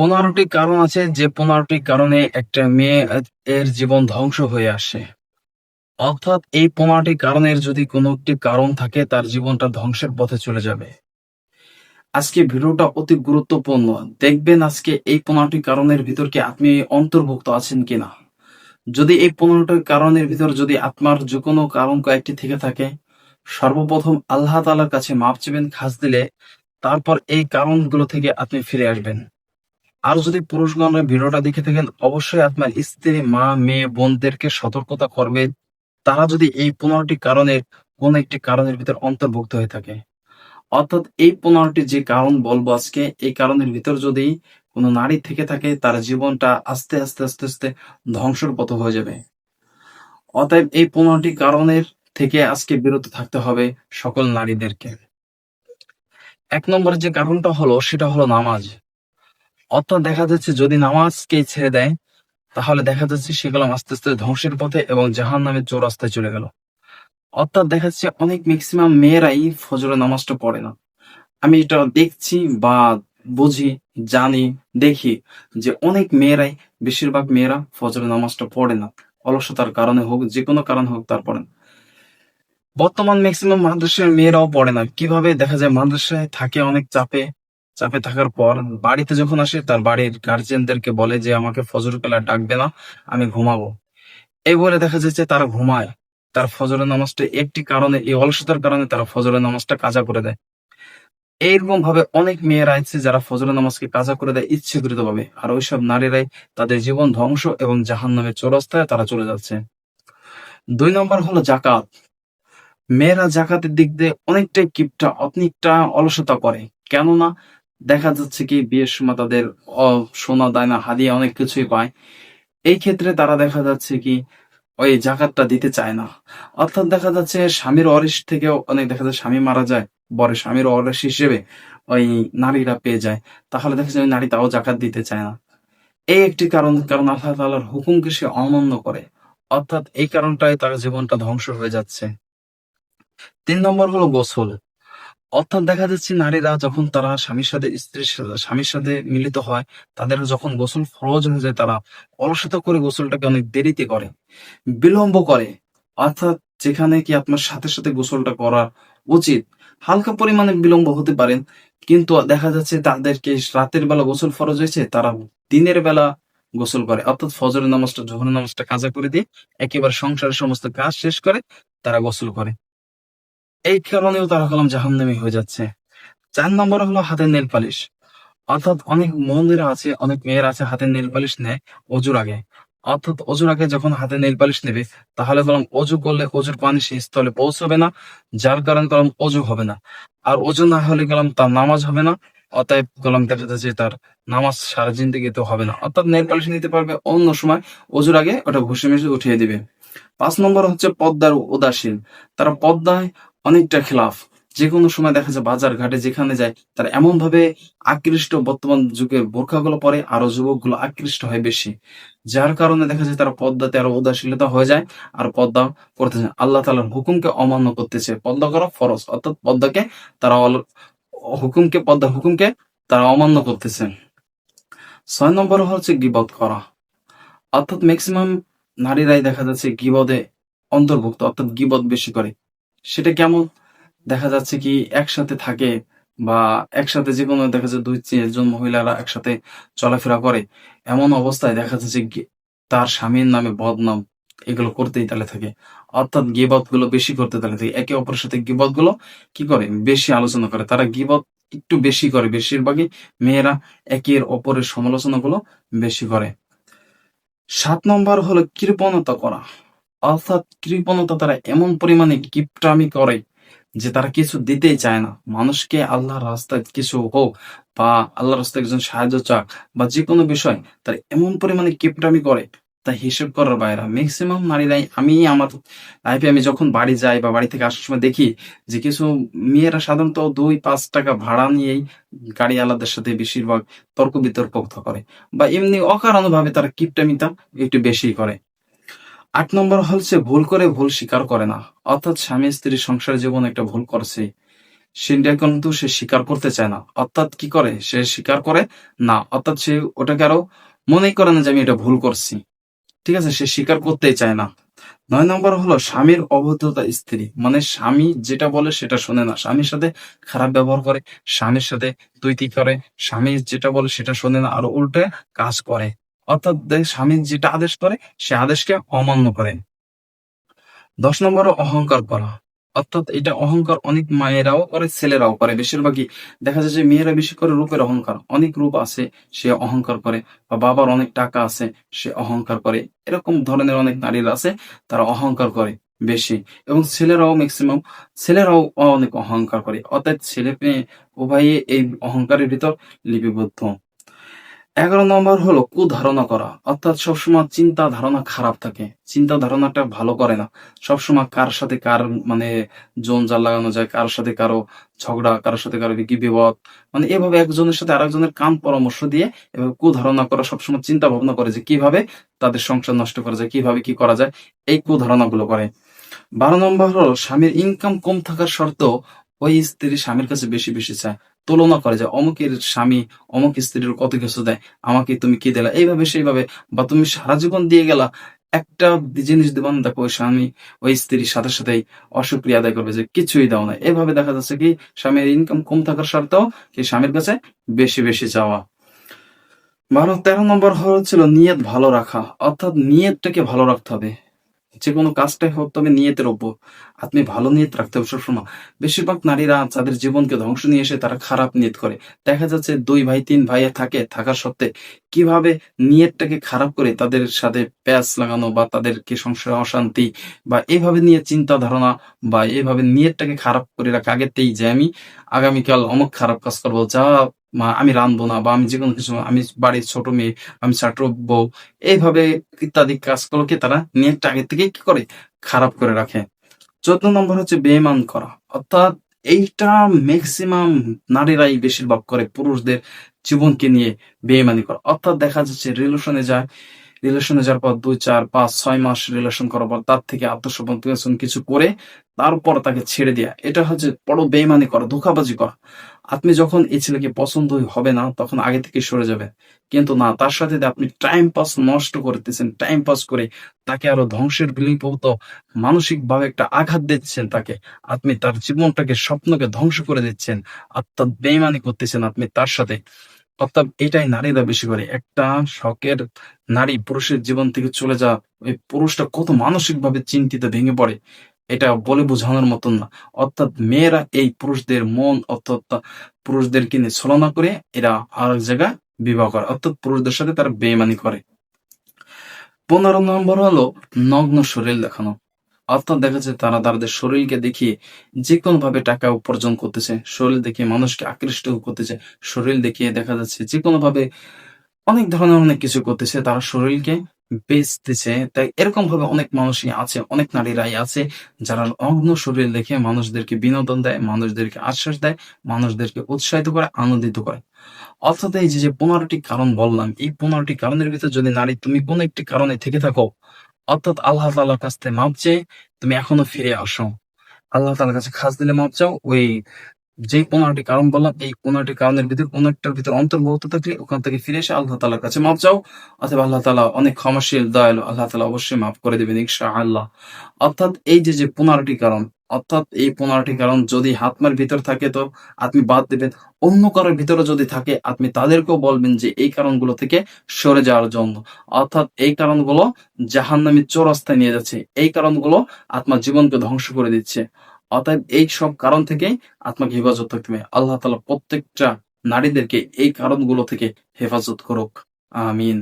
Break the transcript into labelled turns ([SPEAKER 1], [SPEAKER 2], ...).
[SPEAKER 1] পনেরোটি কারণ আছে, যে পনেরোটি কারণে একটা মেয়ে এর জীবন ধ্বংস হয়ে আসে। অর্থাৎ এই পনেরোটি কারণের যদি কোনো একটি কারণ থাকে, তার জীবনটা ধ্বংসের পথে চলে যাবে। আজকে ভিডিওটা অতি গুরুত্বপূর্ণ। দেখবেন আজকে এই পনেরোটি কারণের ভিতর কি আপনি অন্তর্ভুক্ত আছেন কিনা? যদি এই পনেরোটি কারণের ভিতর যদি আপনার যে কোনো কারণ কয়েকটি থেকে থাকে, সর্বপ্রথম আল্লাহ তালার কাছে মাপ চেবেন, খাস দিলে তারপর এই কারণগুলো থেকে আপনি ফিরে আসবেন। আর যদি পুরুষগণরা ভিডিওটা দেখে থাকেন, অবশ্যই আপনার স্ত্রী, মা, মেয়ে, বোনদেরকে সতর্কতা করবে। তারা যদি এই পনেরোটি কারণের কোন একটি কারণের ভিতর অন্তর্ভুক্ত হয়ে থাকে। অর্থাৎ এই পনেরোটি যে কারণ বলব আজকে, এই কারণের ভিতর যদি কোনো নারী থেকে থাকে, তার জীবনটা আস্তে আস্তে আস্তে আস্তে ধ্বংসের পথ হয়ে যাবে। অতএব এই পনেরোটি কারণের থেকে আজকে বিরত থাকতে হবে সকল নারীদেরকে। এক নম্বরের যে কারণটা হলো, সেটা হলো নামাজ। অর্থাৎ দেখা যাচ্ছে যদি নামাজকে ছেড়ে দেয়, তাহলে দেখা যাচ্ছে সেগুলো আস্তে আস্তে ধ্বংসের পথে এবং জাহান নামের চৌরাস্তায় চলে গেল। অর্থাৎ দেখা যাচ্ছে অনেক ম্যাক্সিমাম মেয়েরাই ফজরের নামাজটা পড়ে না। আমি এটা দেখছি বা বুঝি, জানি, দেখি যে অনেক মেয়েরাই, বেশিরভাগ মেয়েরা ফজরের নামাজটা পড়ে না। অলসতার কারণে হোক, যে কোনো কারণে হোক তার পড়ে না। বর্তমান ম্যাক্সিমাম মাদ্রাসার মেয়েরাও পড়ে না। কীভাবে? দেখা যায় মাদ্রাসায় থাকে অনেক চাপে। চাপে থাকার পর বাড়িতে যখন আসে, তার বাড়ির গার্জিয়ানদেরকে বলে যে, আমাকে ফজর বেলা ডাকবে না, আমি ঘুমাবো। এই বলে দেখা যাচ্ছে তারা ঘুমায়। তার ফজরের নামাজটা একটি কারণে, এই অলসতার কারণে তারা ফজরের নামাজটা কাজা করে দেয়। এইরকম ভাবে অনেক মেয়েরা আছে যারা ফজরের নামাজকে কাজা করে দেয় ইচ্ছাকৃত ভাবে আর ওইসব নারীরাই তাদের জীবন ধ্বংস এবং জাহান নামের চৌরাস্তায় তারা চলে যাচ্ছে। দুই নম্বর হলো জাকাত মেয়েরা জাকাতের দিক দিয়ে অনেকটাই কিপটা অনেকটা অলসতা করে। কেননা দেখা যাচ্ছে কি বিয়ের সময় তাদের সোনা দায়না হাদিয়া অনেক কিছুই পায়। এই ক্ষেত্রে তারা দেখা যাচ্ছে কি ওই জাকাতটা দিতে চায় না। অর্থাৎ দেখা যাচ্ছে স্বামীর অরিস থেকেও অনেক দেখা যায় স্বামী মারা যায় বরে স্বামীর অরিস হিসেবে ওই নারীরা পেয়ে যায়। তাহলে দেখা যায় নারী তাও জাকাত দিতে চায় না। এই একটি কারণ কারণ আল্লাহ তাআলার হুকুমকে সে অমান্য করে। অর্থাৎ এই কারণটাই তার জীবনটা ধ্বংস হয়ে যাচ্ছে। তিন নম্বর হলো গোসল। অর্থাৎ দেখা যাচ্ছে নারীরা যখন তারা স্বামীর সাথে, স্ত্রীর স্বামীর সাথে মিলিত হয় তাদের যখন গোসল ফরজ হয়ে যায়, তারা অলসতা করে গোসলটাকে অনেক দেরিতে করে, বিলম্ব করে। অর্থাৎ যেখানে কি আপনার সাথে সাথে গোসলটা করা উচিত? হালকা পরিমাণে বিলম্ব হতে পারেন কিন্তু দেখা যাচ্ছে তাদেরকে রাতের বেলা গোসল ফরজ হয়েছে? তারা দিনের বেলা গোসল করে। অর্থাৎ ফজরের নামাজটা, জোহরের নামাজটা কাজা করে দিয়ে একেবারে সংসারের সমস্ত কাজ শেষ করে তারা গোসল করে। এই কারণেও তারা কলম জাহান্নামী হয়ে যাচ্ছে। চার নম্বর হলো হাতের নেল পালিশ। অর্থাৎ অনেক মন্দিরা আছে, অনেক মেয়েরা আছে, হাতের নেল পালিশ নেয় অজুর আগে। অর্থাৎ অজুর আগে যখন হাতে নেল পালিশ নেবে, তাহলে কলম অজু করলে অজুর পানি সেই স্থলে পৌঁছবে না, যার কারণে কলম অজু হবে না। আর অজু না হলে কলম তার নামাজ হবে না, অতএব কলম দেখা যাচ্ছে তার নামাজ সারা জিন্দিগিতে হবে না। অর্থাৎ নেল পালিশ নিতে পারবে অন্য সময়, অজুর আগে ওটা ঘষে মেশে উঠিয়ে দিবে। পাঁচ নম্বর হচ্ছে পদ্মার উদাসীন। তারা পদ্মায় অনেকটা খেলাফ। যে কোনো সময় দেখা যায় বাজার ঘাটে যেখানে যায়, তারা এমন ভাবে আকৃষ্ট বর্তমান যুগে বোরখাগুলো পরে, আরও যুবকগুলো আকৃষ্ট হয় বেশি। যার কারণে দেখা যায় তারা পদ্মাতে আরও উদাসীনতা হয়ে যায় আর পদ্মা করতে যায়। আল্লাহ তালার হুকুমকে অমান্য করতেছে। পদ্মা করা ফরজ, অর্থাৎ পদ্মাকে তারা হুকুমকে পদ্মার হুকুমকে তারা অমান্য করতেছে। ছয় নম্বর হচ্ছে গিবত করা। অর্থাৎ ম্যাক্সিমাম নারীরাই দেখা যাচ্ছে গিবদে অন্তর্ভুক্ত, অর্থাৎ গিবদ বেশি করে। সেটা কেমন? দেখা যাচ্ছে কি একসাথে থাকে বা একসাথে যে কোনো দেখা যাচ্ছে দুই তিনজন মহিলারা একসাথে চলাফেরা করে। এমন অবস্থায় দেখা যাচ্ছে তার স্বামীর নামে বদনাম এগুলো করতেই তালে থাকে। অর্থাৎ গিবতগুলো বেশি করতে তালে থাকে। একে অপরের সাথে গিবতগুলো কি করে? বেশি আলোচনা করে। তারা গিবত একটু বেশি করে। বেশিরভাগই মেয়েরা একের অপরের সমালোচনা গুলো বেশি করে। সাত নম্বর হলো কৃপণতা করা। অর্থাৎ কৃপণতা তারা এমন পরিমাণে কিপটামি করে যে তারা কিছু দিতেই চায় না। মানুষকে আল্লাহর রাস্তায় কিছু হোক বা আল্লাহর রাস্তায় একজন সাহায্য চাক বা যে কোনো বিষয়, তারা এমন পরিমাণে কিপটামি করে, তা হিসেব করার বাইরে। ম্যাক্সিমাম নারীরাই আমি আমার লাইফে আমি যখন বাড়ি যাই বা বাড়ি থেকে আসার সময় দেখি যে কিছু মেয়েরা সাধারণত দুই, পাঁচ টাকা ভাড়া নিয়েই গাড়ি আলাদের সাথে বেশিরভাগ তর্ক বিতর্ক করে বা এমনি অকারণ ভাবে তারা কিপটামিটা একটু বেশি করে। আট নম্বর হচ্ছে ভুল করে ভুল স্বীকার করে না। অর্থাৎ স্বামী স্ত্রী সংসার জীবন একটা ভুল করছে, সেটা কিন্তু সে স্বীকার করতে চায় না। অর্থাৎ কি করে? সে স্বীকার করে না। অর্থাৎ সে ওটাকে আরও মনেই করে না যে আমি এটা ভুল করছি। ঠিক আছে? সে স্বীকার করতেই চায় না। নয় নম্বর হলো স্বামীর অবৈধতা স্ত্রী। মানে স্বামী যেটা বলে সেটা শোনে না। স্বামীর সাথে খারাপ ব্যবহার করে, স্বামীর সাথে তুইতি করে, স্বামী যেটা বলে সেটা শোনে না। আর উল্টে কাজ করে। অর্থাৎ স্বামী যেটা আদেশ করে, সে আদেশকে অমান্য করে। দশ নম্বর অহংকার করা। অর্থাৎ এটা অহংকার অনেক মায়েরাও করে, ছেলেরাও করে। বেশিরভাগই দেখা যায় যে মেয়েরা বেশি করে রূপের অহংকার। অনেক রূপ আছে, সে অহংকার করে। বা বাবার অনেক টাকা আছে, সে অহংকার করে। এরকম ধরনের অনেক নারীরা আছে, তারা অহংকার করে বেশি। এবং ছেলেরাও ম্যাক্সিমাম ছেলেরাও অনেক অহংকার করে। অর্থাৎ ছেলে মেয়ে উভয়ে এই অহংকারের ভিতর লিপিবদ্ধ। এগারো নম্বর হলো কুধারণা করা। অর্থাৎ সবসময় চিন্তা ধারণা খারাপ থাকে। চিন্তা ধারণাটা ভালো করে না। সবসময় কার সাথে কার মানে জঞ্জাল লাগানো যায়, কার সাথে কারও ঝগড়া কারোর সাথে কারও কি বিপদ মানে এভাবে একজনের সাথে আরেকজনের কান পরামর্শ দিয়ে এভাবে কুধারণা করা সবসময় চিন্তা ভাবনা করে যে কীভাবে তাদের সংসার নষ্ট করা যায়, কীভাবে কি করা যায়, এই কুধারণা গুলো করে। বারো নম্বর হলো স্বামীর ইনকাম কম থাকার সত্ত্বেও ওই স্ত্রী স্বামীর কাছে বেশি বেশি চায়। তুলনা করে যে অমুকের স্বামী অমুক স্ত্রীর কত কিছু দেয়, আমাকে তুমি কি দিলা? এইভাবে সেইভাবে বা তুমি সারা জীবন দিয়ে গেলা, একটা জিনিস দেবান দেখো ওই স্বামী, ওই স্ত্রীর সাথে সাথেই অসুক্রিয়া আদায় করবে যে কিছুই দাও না। এভাবে দেখা যাচ্ছে কি স্বামীর ইনকাম কম থাকার সত্ত্বেও কি স্বামীর কাছে বেশি বেশি চাওয়া। বারো, তেরো নম্বর হল ছিল নিয়ত ভালো রাখা, অর্থাৎ নিয়তটাকে ভালো রাখতে হবে। যে কোনো কাজটাই হোক তবে নিয়তের ওপর আপনি ভালো নিয়ত রাখতে হবে সবসময়। বেশিরভাগ নারীরা তাদের জীবনকে ধ্বংস নিয়ে এসে তারা খারাপ নিয়ত করে। দেখা যাচ্ছে দুই ভাই, তিন ভাইয়ে থাকে থাকার সত্ত্বে। কীভাবে নিয়তটাকে খারাপ করে তাদের সাথে প্যাচ লাগানো বা তাদেরকে সংসারে অশান্তি বা এভাবে নিয়ে চিন্তা ধারণা বা এভাবে নিয়তটাকে খারাপ করে রাখা? আগেতেই যে আমি, আগামীকাল অমুক খারাপ কাজ করব, যা মা, আমি রাঁধবো না বা আমি যে কোনো কিছু, আমি বাড়ির ছোট মেয়ে, আমি ছাত্র বউ, এইভাবে ইত্যাদি কাজগুলোকে তারা নিয়ে আগে থেকে কি করে? খারাপ করে রাখে। চোদ্দ নম্বর হচ্ছে বেমান করা। অর্থাৎ এইটা ম্যাক্সিমাম নারীরাই বেশিরভাগ করে, পুরুষদের জীবনকে নিয়ে বেমানি করা। অর্থাৎ দেখা যাচ্ছে রিলেশনে যায় রিলেশনে যাওয়ার পর দুই, চার, পাঁচ, ছয় মাস রিলেশন করার পর তার থেকে আত্মসমর্পণ কিছু করে তারপর তাকে ছেড়ে দেয়া। এটা হচ্ছে বড় বেইমানি করা, ধোকাবাজি করা। আপনি যখন এই ছেলেকে পছন্দ হবে না, তখন আগে থেকে সরে যাবে কিন্তু না, তার সাথে আপনি টাইম পাস নষ্ট করতেছেন টাইম পাস করে তাকে আরও ধ্বংসের বিলিপত মানসিক ভাবে একটা আঘাত দিচ্ছেন তাকে, আপনি তার জীবনটাকে স্বপ্নকে ধ্বংস করে দিচ্ছেন অর্থাৎ বেইমানি করতেছেন আপনি তার সাথে। অর্থাৎ এটাই নারীরা বেশি করে। একটা শখের নারী পুরুষের জীবন থেকে চলে যা ওই পুরুষটা কত মানসিক ভাবে চিন্তিত ভেঙে পড়ে, এটা বলে বোঝানোর মতন না। অর্থাৎ মেয়েরা এই পুরুষদের মন অর্থাৎ পুরুষদেরকে নিয়ে ছলনা করে, এরা আর এক জায়গায় বিবাহ করে, অর্থাৎ পুরুষদের সাথে তারা বেমানি করে। পনেরো নম্বর হলো নগ্ন শরীর দেখানো। অর্থাৎ দেখা যাচ্ছে তারা তাদের শরীরকে দেখিয়ে যে ভাবে টাকা উপার্জন করতেছে, শরীর দেখিয়ে মানুষকে আকৃষ্ট করতেছে, শরীর দেখিয়ে দেখা যাচ্ছে যে ভাবে অনেক ধরনের অনেক কিছু করতেছে, তারা শরীরকে বেচতেছে। তাই এরকম ভাবে অনেক মানুষই আছে, অনেক নারীরাই আছে যারা অগ্ন শরীর দেখে মানুষদেরকে বিনোদন দেয়, মানুষদেরকে আশ্বাস দেয়, মানুষদেরকে উৎসাহিত করে, আনন্দিত করে। অর্থাৎ এই যে পনেরোটি কারণ বললাম, এই পনেরোটি কারণের ভিতরে যদি নারী, তুমি কোন একটি কারণে থেকে থাকো অর্থাৎ আল্লাহ তালার কাছ থেকে মাপ চেয়ে তুমি এখনও ফিরে আসো। আল্লাহ তালার কাছে খাস দিলে মাপ চাও, ওই যে পনেরোটি কারণ বললাম, এই পনেরোটি কারণের ভিতরে, কোন ভিতরে অন্তর্ভুক্ত থাকলে ওখান থেকে ফিরে এসে আল্লাহ তালার কাছে মাপ চাও, অথবা আল্লাহ তালা অনেক ক্ষমাশীল, দয়ালু, আল্লাহ তালা অবশ্যই মাফ করে দেবেন, ইনশাআল্লাহ। অর্থাৎ এই যে যে পনেরোটি কারণ অর্থাৎ এই পনেরোটি কারণ যদি হাতমার ভিতর থাকে তো আপনি বাদ দেবেন। অন্য কারোর ভিতরে যদি থাকে, আপনি তাদেরকেও বলবেন যে এই কারণগুলো থেকে সরে যাওয়ার জন্য। অর্থাৎ এই কারণগুলো জাহান্নামী চৌরাস্তায় নিয়ে যাচ্ছে। এই কারণগুলো আত্মার জীবনকে ধ্বংস করে দিচ্ছে। অতএব এই সব কারণ থেকে আত্মাকে হেফাজত থাকতে হবে। আল্লাহ তালা প্রত্যেকটা নারীদেরকে এই কারণগুলো থেকে হেফাজত করুক। আমিন।